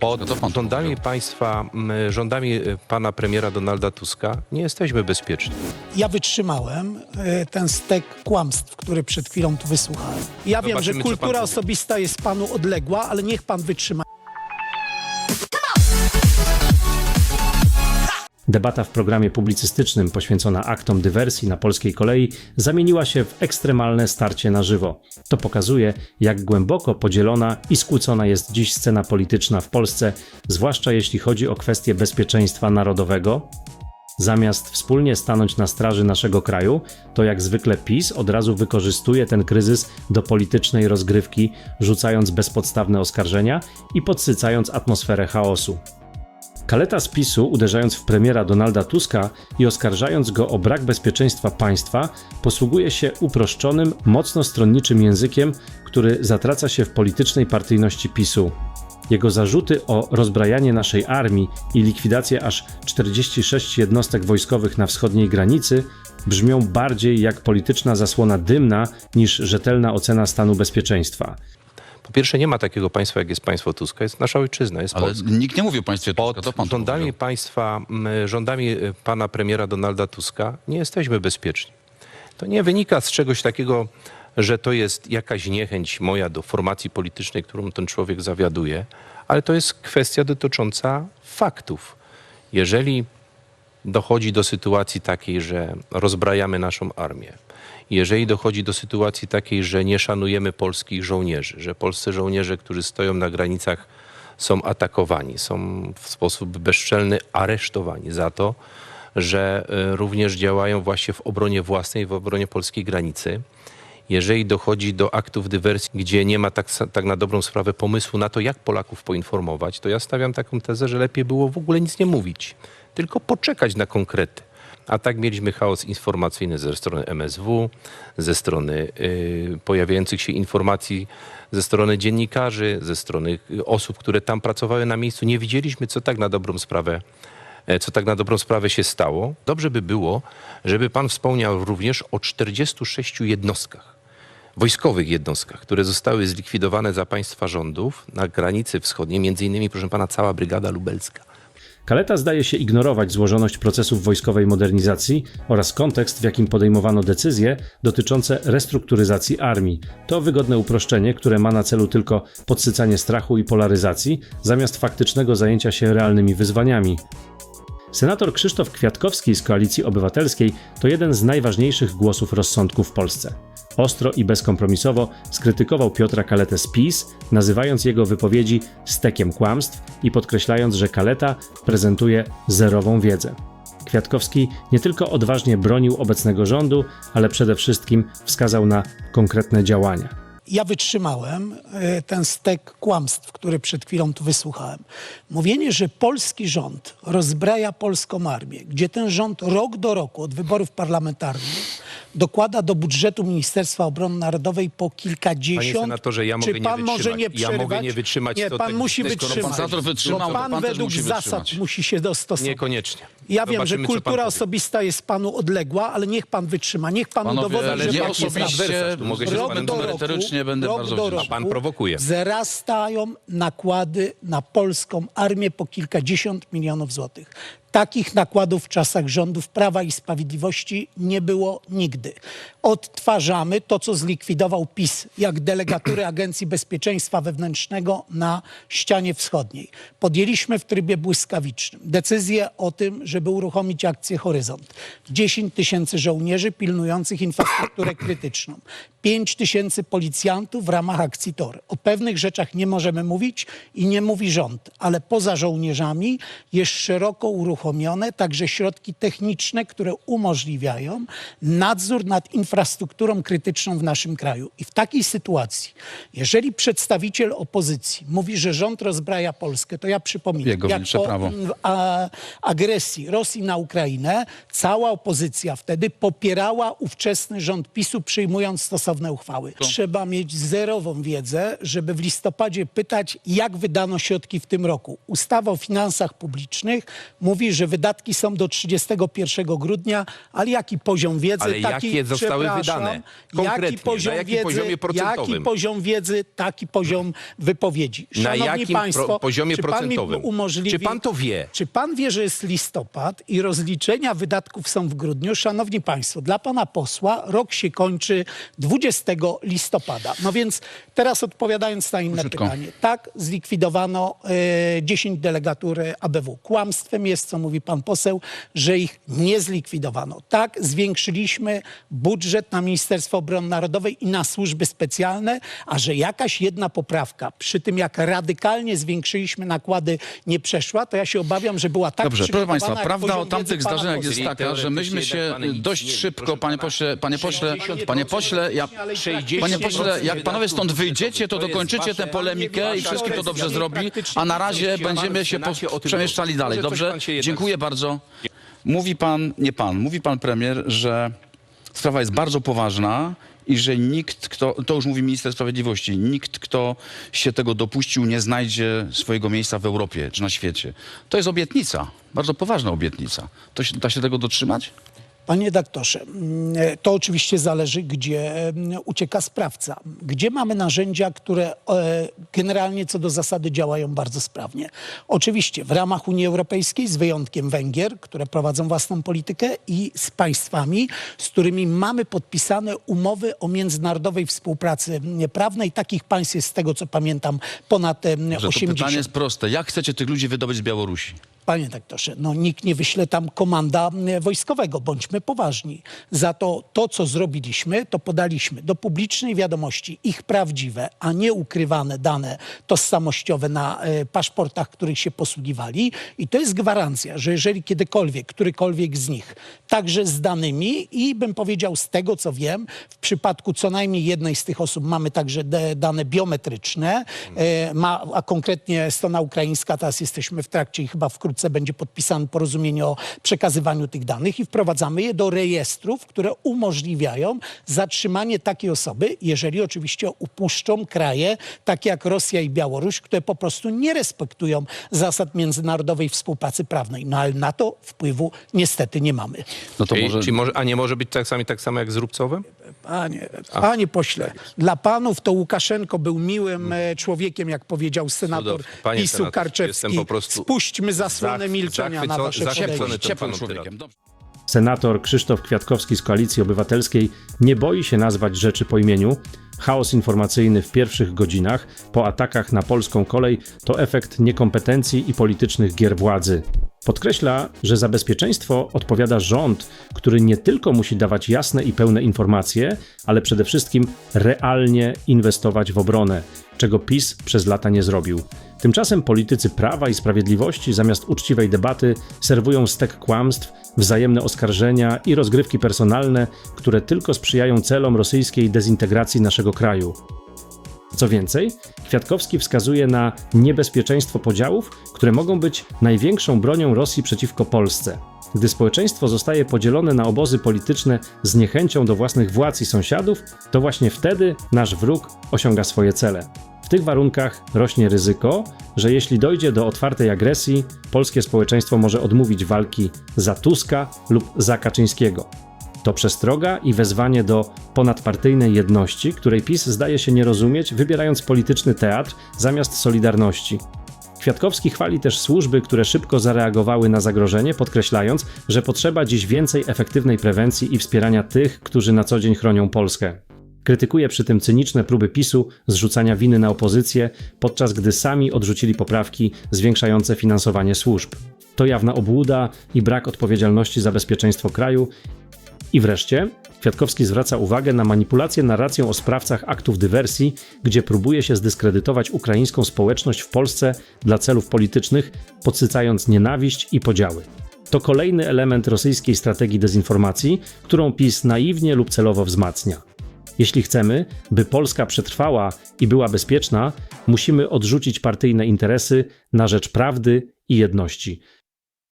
Pod No rządami państwa, rządami y, pana premiera Donalda Tuska nie jesteśmy bezpieczni. Ja wytrzymałem e, ten stek kłamstw, który przed chwilą tu wysłuchałem. Ja wiem, że Zobaczymy, co pan kultura powie. osobista jest panu odległa, ale niech pan wytrzyma. Debata w programie publicystycznym poświęcona aktom dywersji na polskiej kolei zamieniła się w ekstremalne starcie na żywo. To pokazuje, jak głęboko podzielona i skłócona jest dziś scena polityczna w Polsce, zwłaszcza jeśli chodzi o kwestie bezpieczeństwa narodowego. Zamiast wspólnie stanąć na straży naszego kraju, to jak zwykle PiS od razu wykorzystuje ten kryzys do politycznej rozgrywki, rzucając bezpodstawne oskarżenia i podsycając atmosferę chaosu. Kaleta z PiSu, uderzając w premiera Donalda Tuska i oskarżając go o brak bezpieczeństwa państwa, posługuje się uproszczonym, mocno stronniczym językiem, który zatraca się w politycznej partyjności PiSu. Jego zarzuty o rozbrajanie naszej armii i likwidację aż 46 jednostek wojskowych na wschodniej granicy brzmią bardziej jak polityczna zasłona dymna niż rzetelna ocena stanu bezpieczeństwa. Po pierwsze, nie ma takiego państwa, jak jest państwo Tuska. Jest nasza ojczyzna, jest Ale Polska. nikt nie mówi o państwie Tuska, Pod rządami państwa, rządami y, pana premiera Donalda Tuska nie jesteśmy bezpieczni. To nie wynika z czegoś takiego, że to jest jakaś niechęć moja do formacji politycznej, którą ten człowiek zawiaduje, ale to jest kwestia dotycząca faktów. Jeżeli dochodzi do sytuacji takiej, że rozbrajamy naszą armię, jeżeli dochodzi do sytuacji takiej, że nie szanujemy polskich żołnierzy, że polscy żołnierze, którzy stoją na granicach, są atakowani, są w sposób bezczelny aresztowani za to, że y, również działają właśnie w obronie własnej, w obronie polskiej granicy. Jeżeli dochodzi do aktów dywersji, gdzie nie ma tak, tak na dobrą sprawę pomysłu na to, jak Polaków poinformować, to ja stawiam taką tezę, że lepiej było w ogóle nic nie mówić, tylko poczekać na konkrety. A tak mieliśmy chaos informacyjny ze strony MSW, ze strony y, pojawiających się informacji ze strony dziennikarzy, ze strony y, osób, które tam pracowały na miejscu. Nie widzieliśmy, co tak na dobrą sprawę e, co tak na dobrą sprawę się stało. Dobrze by było, żeby pan wspomniał również o 46 jednostkach, wojskowych jednostkach, które zostały zlikwidowane za państwa rządów na granicy wschodniej, między innymi, proszę pana, cała brygada lubelska. Kaleta zdaje się ignorować złożoność procesów wojskowej modernizacji oraz kontekst, w jakim podejmowano decyzje dotyczące restrukturyzacji armii. To wygodne uproszczenie, które ma na celu tylko podsycanie strachu i polaryzacji, zamiast faktycznego zajęcia się realnymi wyzwaniami. Senator Krzysztof Kwiatkowski z Koalicji Obywatelskiej to jeden z najważniejszych głosów rozsądku w Polsce. Ostro i bezkompromisowo skrytykował Piotra Kaletę z PiS, nazywając jego wypowiedzi stekiem kłamstw i podkreślając, że Kaleta prezentuje zerową wiedzę. Kwiatkowski nie tylko odważnie bronił obecnego rządu, ale przede wszystkim wskazał na konkretne działania. Ja wytrzymałem e, ten stek kłamstw, który przed chwilą tu wysłuchałem. Mówienie, że polski rząd rozbraja polską armię, gdzie ten rząd rok do roku od wyborów parlamentarnych dokłada do budżetu Ministerstwa Obrony Narodowej po kilkadziesiąt. Panie senatorze, ja mogę Czy nie pan może nie wytrzymać. Ja mogę przerywać? nie wytrzymać, Nie, pan tak- musi pan wytrzymać. senator wytrzymał, bo pan pan według musi zasad wytrzymać. musi się dostosować. Niekoniecznie. Ja wiem, Zobaczymy, że pan kultura osobista jest panu odległa, ale niech pan wytrzyma. Niech pan Panowie, udowodni, że nie pan osobiście, jest Tu mogę się z rok panem do roku, merytorycznie będę rok bardzo do roku pan prowokuje. Wzrastają nakłady na polską armię po kilkadziesiąt milionów złotych. Takich nakładów w czasach rządów Prawa i Sprawiedliwości nie było nigdy. Odtwarzamy to, co zlikwidował PiS, jak delegatury Agencji Bezpieczeństwa Wewnętrznego na ścianie wschodniej. Podjęliśmy w trybie błyskawicznym decyzję o tym, żeby uruchomić akcję Horyzont. 10 tysięcy żołnierzy pilnujących infrastrukturę krytyczną. 5 tysięcy policjantów w ramach akcji TOR. O pewnych rzeczach nie możemy mówić i nie mówi rząd, ale poza żołnierzami jest szeroko uruchomione także środki techniczne, które umożliwiają nadzór nad infrastrukturą krytyczną w naszym kraju. I w takiej sytuacji, jeżeli przedstawiciel opozycji mówi, że rząd rozbraja Polskę, to ja przypominam, Jego jak po prawo. mm, a, agresji Rosji na Ukrainę, cała opozycja wtedy popierała ówczesny rząd PiSu, przyjmując stosowne uchwały. Trzeba mieć zerową wiedzę, żeby w listopadzie pytać, jak wydano środki w tym roku. Ustawa o finansach publicznych mówi, mówi, że wydatki są do 31 grudnia, ale jaki poziom wiedzy? Ale taki, jakie zostały wydane? Konkretnie, Jaki poziom na jakim wiedzy, poziomie procentowym? Jaki poziom wiedzy, taki poziom wypowiedzi. Na Szanowni jakim państwo, pro- poziomie czy pan mi procentowym? Umożliwi, Czy pan to wie? Czy pan wie, że jest listopad i rozliczenia wydatków są w grudniu? Szanowni państwo, dla pana posła rok się kończy 20 listopada. No więc teraz odpowiadając na inne Krótko. pytanie. Tak, zlikwidowano e, 10 delegatur ABW. Kłamstwem jest, co mówi pan poseł, że ich nie zlikwidowano. Tak, zwiększyliśmy budżet na Ministerstwo Obrony Narodowej i na służby specjalne, a że jakaś jedna poprawka przy tym, jak radykalnie zwiększyliśmy nakłady, nie przeszła, to ja się obawiam, że była tak Dobrze, proszę Państwa, prawda o tamtych zdarzeniach jest taka, że myśmy się nic dość szybko, panie pośle, panie pośle, 60% panie pośle, ja, Ale 60% panie pośle, jak panowie stąd wyjdziecie, to dokończycie tę polemikę i wszystkim to dobrze zrobi, a na razie będziemy się przemieszczali dalej, dobrze? Dziękuję bardzo. Mówi pan, nie pan, mówi pan premier, że sprawa jest bardzo poważna i że nikt, kto, to już mówi minister sprawiedliwości, nikt, kto się tego dopuścił, nie znajdzie swojego miejsca w Europie czy na świecie. To jest obietnica, bardzo poważna obietnica. To się, da się tego dotrzymać? Panie doktorze, mm, to oczywiście zależy, gdzie mm, ucieka sprawca. Gdzie mamy narzędzia, które e, generalnie co do zasady działają bardzo sprawnie. Oczywiście w ramach Unii Europejskiej, z wyjątkiem Węgier, które prowadzą własną politykę i z państwami, z którymi mamy podpisane umowy o międzynarodowej współpracy mm, prawnej. Takich państw jest z tego, co pamiętam, ponad Że to 80. pytanie jest proste. Jak chcecie tych ludzi wydobyć z Białorusi? Panie doktorze, no nikt nie wyśle tam komanda wojskowego, bądźmy poważni. Za to to, co zrobiliśmy, to podaliśmy do publicznej wiadomości ich prawdziwe, a nie ukrywane dane tożsamościowe na e, paszportach, których się posługiwali. I to jest gwarancja, że jeżeli kiedykolwiek, którykolwiek z nich, także z danymi i bym powiedział z tego, co wiem, w przypadku co najmniej jednej z tych osób mamy także dane biometryczne, e, ma, a konkretnie strona ukraińska, teraz jesteśmy w trakcie i chyba wkrótce będzie podpisane porozumienie o przekazywaniu tych danych i wprowadzamy je do rejestrów, które umożliwiają zatrzymanie takiej osoby, jeżeli oczywiście upuszczą kraje takie jak Rosja i Białoruś, które po prostu nie respektują zasad międzynarodowej współpracy prawnej. No ale na to wpływu niestety nie mamy. No to może... czyli może, a nie może być tak samo, tak samo jak z Rubcowem? Panie, panie pośle, dla panów to Łukaszenko był miłym e, człowiekiem, jak powiedział senator Cudownie. Panie PiSu senatorze, Karczewski. po prostu Spuśćmy zasłonę zach- milczenia na zachwyco- wasze zachwycony podejście. tym ciepłym panem człowiekiem. Dobrze. Senator Krzysztof Kwiatkowski z Koalicji Obywatelskiej nie boi się nazwać rzeczy po imieniu. Chaos informacyjny w pierwszych godzinach po atakach na polską kolej to efekt niekompetencji i politycznych gier władzy. Podkreśla, że za bezpieczeństwo odpowiada rząd, który nie tylko musi dawać jasne i pełne informacje, ale przede wszystkim realnie inwestować w obronę, czego PiS przez lata nie zrobił. Tymczasem politycy prawa i sprawiedliwości zamiast uczciwej debaty serwują stek kłamstw, wzajemne oskarżenia i rozgrywki personalne, które tylko sprzyjają celom rosyjskiej dezintegracji naszego kraju. Co więcej, Kwiatkowski wskazuje na niebezpieczeństwo podziałów, które mogą być największą bronią Rosji przeciwko Polsce. Gdy społeczeństwo zostaje podzielone na obozy polityczne z niechęcią do własnych władz i sąsiadów, to właśnie wtedy nasz wróg osiąga swoje cele. W tych warunkach rośnie ryzyko, że jeśli dojdzie do otwartej agresji, polskie społeczeństwo może odmówić walki za Tuska lub za Kaczyńskiego. To przestroga i wezwanie do ponadpartyjnej jedności, której PiS zdaje się nie rozumieć, wybierając polityczny teatr zamiast solidarności. Kwiatkowski chwali też służby, które szybko zareagowały na zagrożenie, podkreślając, że potrzeba dziś więcej efektywnej prewencji i wspierania tych, którzy na co dzień chronią Polskę. Krytykuje przy tym cyniczne próby PiSu zrzucania winy na opozycję, podczas gdy sami odrzucili poprawki zwiększające finansowanie służb. To jawna obłuda i brak odpowiedzialności za bezpieczeństwo kraju i wreszcie Kwiatkowski zwraca uwagę na manipulację narracją o sprawcach aktów dywersji, gdzie próbuje się zdyskredytować ukraińską społeczność w Polsce dla celów politycznych, podsycając nienawiść i podziały. To kolejny element rosyjskiej strategii dezinformacji, którą PiS naiwnie lub celowo wzmacnia. Jeśli chcemy, by Polska przetrwała i była bezpieczna, musimy odrzucić partyjne interesy na rzecz prawdy i jedności.